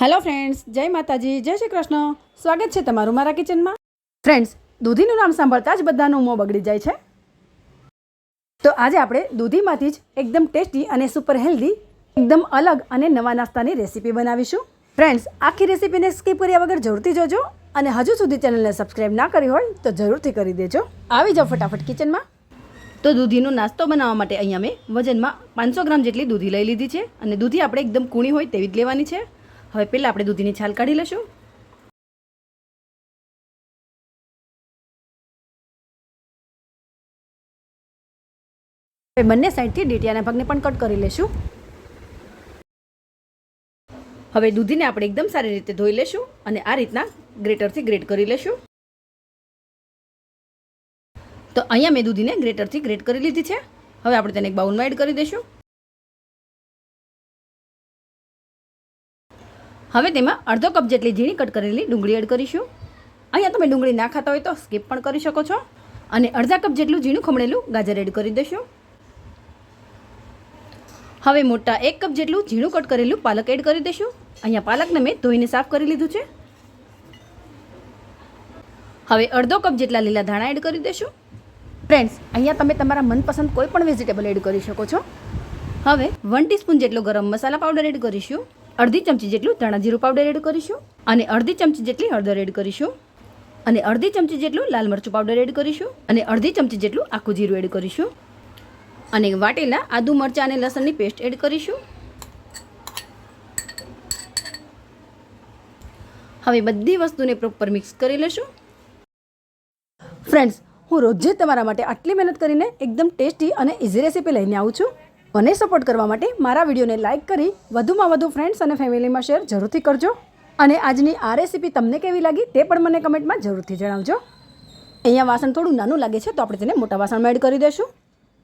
Hello friends, જય માતાજી, જય શ્રી કૃષ્ણ. સ્વાગત છે તમારું મારા કિચનમાં. ફ્રેન્ડ્સ, દૂધીનું નામ સાંભળતા જ બધાનું મોં બગડી જાય છે. તો આજે આપણે દૂધીમાંથી જ એકદમ ટેસ્ટી અને સુપર હેલ્ધી એકદમ અલગ અને નવા નાસ્તાની રેસીપી બનાવીશું. ફ્રેન્ડ્સ, આખી રેસીપીને સ્કીપ કર્યા વગર જરૂરથી જોજો અને હજુ સુધી ચેનલને સબસ્ક્રાઈબ ના કરી હોય તો જરૂરથી કરી દેજો. આવી જાઓ ફટાફટ કિચનમાં. તો દૂધીનો નાસ્તો બનાવવા માટે અહીંયા મેં વજનમાં પાંચસો ગ્રામ જેટલી દૂધી લઈ લીધી છે અને દૂધી આપણે એકદમ કૂણી હોય તેવી જ લેવાની છે. હવે પહેલાં આપણે દૂધીની છાલ કાઢી લઈશું. હવે બંને સાઈડથી ડેટિયાના ભાગને પણ કટ કરી લેશું હવે દૂધીને આપણે એકદમ સારી રીતે ધોઈ લેશું અને આ રીતના ગ્રેટરથી ગ્રેટ કરી લેશું તો અહીંયા મેં દૂધીને ગ્રેટરથી ગ્રેટ કરી લીધી છે. હવે આપણે તેને એક બાઉલમાં એડ કરી દઈશું. હવે તેમાં અડધો કપ જેટલી ઝીણી કટ કરેલી ડુંગળી એડ કરીશું. અહીંયા તમે ડુંગળી ના ખાતા હોય તો સ્કીપ પણ કરી શકો છો. અને અડધા કપ જેટલું ઝીણું ખમણેલું ગાજર એડ કરી દઈશું. હવે મોટા એક કપ જેટલું ઝીણું કટ કરેલું પાલક એડ કરી દઈશું. અહીંયા પાલકને મેં ધોઈને સાફ કરી લીધું છે. હવે અડધો કપ જેટલા લીલા ધાણા એડ કરી દઈશું. ફ્રેન્ડ્સ, અહીંયા તમે તમારા મનપસંદ કોઈ પણ વેજીટેબલ એડ કરી શકો છો. હવે વન ટીસ્પૂન જેટલો ગરમ મસાલા પાવડર એડ કરીશું. અડધી ચમચી જેટલું ધાણા જીરું પાવડર એડ કરીશું અને અડધી ચમચી જેટલી હળદર એડ કરીશું અને અડધી ચમચી જેટલું લાલ મરચું પાવડર એડ કરીશું અને અડધી ચમચી જેટલું આખું જીરું એડ કરીશું અને વાટેલા આદુ મરચાં અને લસણની પેસ્ટ એડ કરીશું. હવે બધી વસ્તુને પ્રોપર મિક્સ કરી લેશું. ફ્રેન્ડ્સ હું રોજે તમારા માટે આટલી મહેનત કરીને એકદમ ટેસ્ટી અને ઇઝી રેસીપી લઈને આવું છું. મને સપોર્ટ કરવા માટે મારા વિડીયોને લાઇક કરી વધુમાં વધુ ફ્રેન્ડ્સ અને ફેમિલીમાં શેર જરૂરથી કરજો. અને આજની આ રેસીપી તમને કેવી લાગી તે પણ મને કમેન્ટમાં જરૂરથી જણાવજો. અહીંયા વાસણ થોડું નાનું લાગે છે તો આપણે તેને મોટા વાસણમાં એડ કરી દઈશું.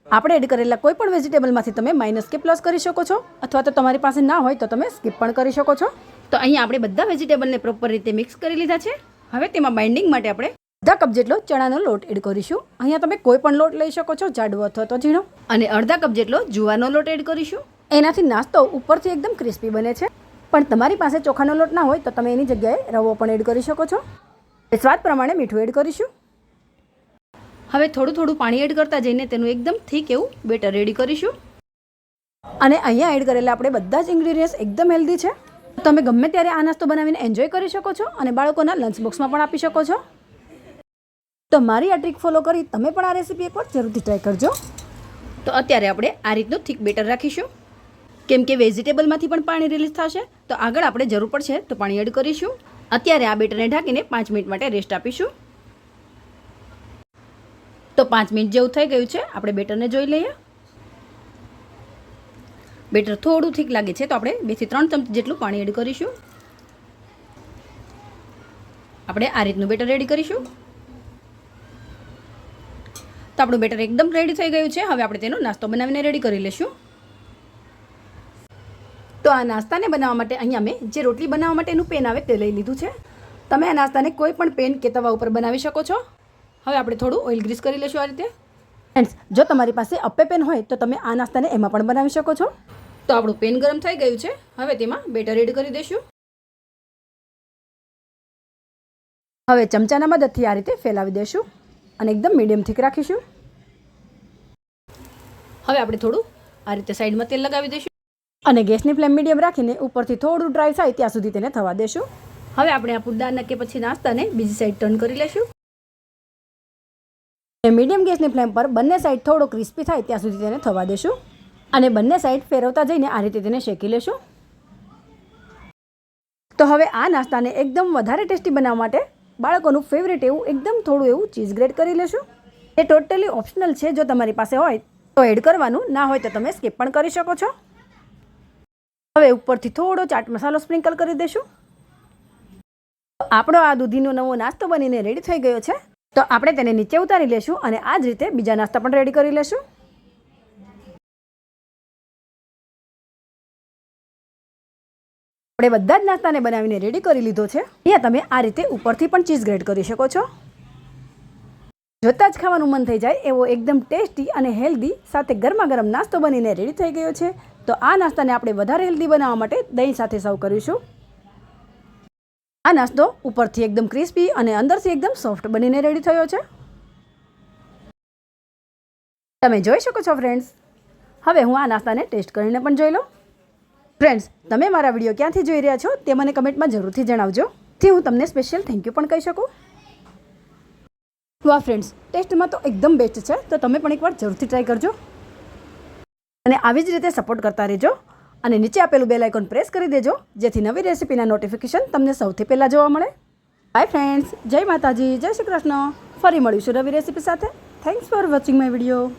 આપણે એડ કરેલા કોઈ પણ વેજીટેબલમાંથી તમે માઇનસ કે પ્લસ કરી શકો છો અથવા તો તમારી પાસે ના હોય તો તમે સ્કીપ પણ કરી શકો છો. તો અહીંયા આપણે બધા વેજીટેબલને પ્રોપર રીતે મિક્સ કરી લીધા છે. હવે તેમાં બાઇન્ડિંગ માટે આપણે અડધા કપ જેટલો ચણાનો લોટ એડ કરીશું. અહીંયા તમે કોઈ પણ લોટ લઈ શકો છો જાડવો અથવા તો ઝીણો. અને અડધા કપ જેટલો જુવાનો લોટ એડ કરીશું. એનાથી નાસ્તો ઉપરથી એકદમ ક્રિસ્પી બને છે. પણ તમારી પાસે ચોખાનો લોટ ના હોય તો તમે એની જગ્યાએ રવો પણ એડ કરી શકો છો. સ્વાદ પ્રમાણે મીઠું એડ કરીશું. હવે થોડું થોડું પાણી એડ કરતા જઈને તેનું એકદમ થીક એવું બેટર રેડી કરીશું. અને અહીંયા એડ કરેલા આપણે બધા જ ઇન્ગ્રીડિયન્ટ્સ એકદમ હેલ્ધી છે. તમે ગમે ત્યારે આ નાસ્તો બનાવીને એન્જોય કરી શકો છો અને બાળકોના લંચ બોક્સમાં પણ આપી શકો છો. તો મારી આ ટ્રીક ફોલો કરી. તમે પણ આ રેસીપી એકવાર જરૂરથી ટ્રાય કરજો. તો અત્યારે આપણે આ રીતનું થીક બેટર રાખીશું. કેમ કે વેજીટેબલમાંથી પણ પાણી રિલીઝ થશે. તો આગળ આપણે જરૂર પડશે તો પાણી એડ કરીશું. અત્યારે આ બેટરને ઢાંકીને પાંચ મિનિટ માટે રેસ્ટ આપીશું. તો પાંચ મિનિટ જેવું થઈ ગયું છે. આપણે બેટરને જોઈ લઈએ. બેટર થોડું ઠીક લાગે છે તો આપણે બેથી ત્રણ ચમચી જેટલું પાણી એડ કરીશું. આપણે આ રીતનું બેટર રેડી કરીશું. તો આપણું બેટર એકદમ રેડી થઈ ગયું છે. હવે આપણે તેનો નાસ્તો બનાવીને રેડી કરી લઈશું. તો આ નાસ્તાને બનાવવા માટે અહીંયા મેં જે રોટલી બનાવવા માટેનું પેન આવે તે લઈ લીધું છે. તમે આ નાસ્તાને કોઈ પણ પેન કે તવા ઉપર બનાવી શકો છો. હવે આપણે થોડું ઓઇલ ગ્રીસ કરી લઈશું આ રીતે. ફ્રેન્ડ્સ જો તમારી પાસે અપ્પે પેન હોય તો તમે આ નાસ્તાને એમાં પણ બનાવી શકો છો. તો આપણું પેન ગરમ થઈ ગયું છે. હવે તેમાં બેટર એડ કરી દઈશું. હવે ચમચાના મદદથી આ રીતે ફેલાવી દઈશું. અને એકદમ મીડિયમ થીક રાખીશું. હવે આપણે થોડું આ રીતે સાઈડમાં તેલ લગાવી દઈશું. અને ગેસની ફ્લેમ મીડિયમ રાખીને ઉપરથી થોડું ડ્રાય થાય ત્યાં સુધી તેને થવા દેશું. હવે આપણે આ પુડ્ડાના કે પછી નાસ્તાને બીજી સાઈડ ટર્ન કરી લેશું મીડિયમ ગેસની ફ્લેમ પર બંને સાઈડ થોડો ક્રિસ્પી થાય ત્યાં સુધી તેને થવા દેશું. અને બંને સાઈડ ફેરવતા જઈને આ રીતે તેને શેકી લેશું. તો હવે આ નાસ્તાને એકદમ વધારે ટેસ્ટી બનાવવા માટે બાળકોનું ફેવરેટ એવું એકદમ થોડું એવું ચીઝ ગ્રેડ કરી લેશું. એ ટોટલી ઓપ્શનલ છે જો તમારી પાસે હોય તો એડ કરવાનું, ના હોય તો તમે સ્કીપ પણ કરી શકો છો. હવે ઉપરથી થોડો ચાટ મસાલો સ્પ્રિંકલ કરી દેશું. આપણો આ દૂધીનો નવો નાસ્તો બનીને રેડી થઈ ગયો છે. તો આપણે તેને નીચે ઉતારી લેશું અને આ જ રીતે બીજા નાસ્તા પણ રેડી કરી લેશું. આપણે બધા જ નાસ્તાને બનાવીને રેડી કરી લીધો છે. અહીંયા તમે આ રીતે ઉપરથી પણ ચીઝ ગ્રેડ કરી શકો છો. જોતાં જ ખાવાનું મન થઈ જાય એવો એકદમ ટેસ્ટી અને હેલ્ધી, સાથે ગરમા ગરમ નાસ્તો બનીને રેડી થઈ ગયો છે. તો આ નાસ્તાને આપણે વધારે હેલ્ધી બનાવવા માટે દહીં સાથે સર્વ કરીશું. આ નાસ્તો ઉપરથી એકદમ ક્રિસ્પી અને અંદરથી એકદમ સોફ્ટ બનીને રેડી થયો છે. તમે જોઈ શકો છો ફ્રેન્ડ્સ હવે હું આ નાસ્તાને ટેસ્ટ કરીને પણ જોઈ લઉં. ફ્રેન્ડ્સ તમે મારા વીડિયો ક્યાંથી જોઈ રહ્યા છો તે મને કમેન્ટમાં જરૂરથી જણાવજો. થી હું તમને સ્પેશિયલ થેન્ક યુ પણ કહી શકું. વાહ ફ્રેન્ડ્સ ટેસ્ટમાં તો એકદમ બેસ્ટ છે, તો તમે પણ એકવાર જરૂરથી ટ્રાય કરજો. અને આવી જ રીતે સપોર્ટ કરતા રહેજો. અને નીચે આપેલું બેલ આઇકોન પ્રેસ કરી દેજો, જેથી નવી રેસીપીના નોટિફિકેશન તમને સૌથી પહેલાં જોવા મળે. બાય ફ્રેન્ડ્સ જય માતાજી, જય શ્રી કૃષ્ણ. ફરી મળીશું નવી રેસીપી સાથે. Thanks for watching my video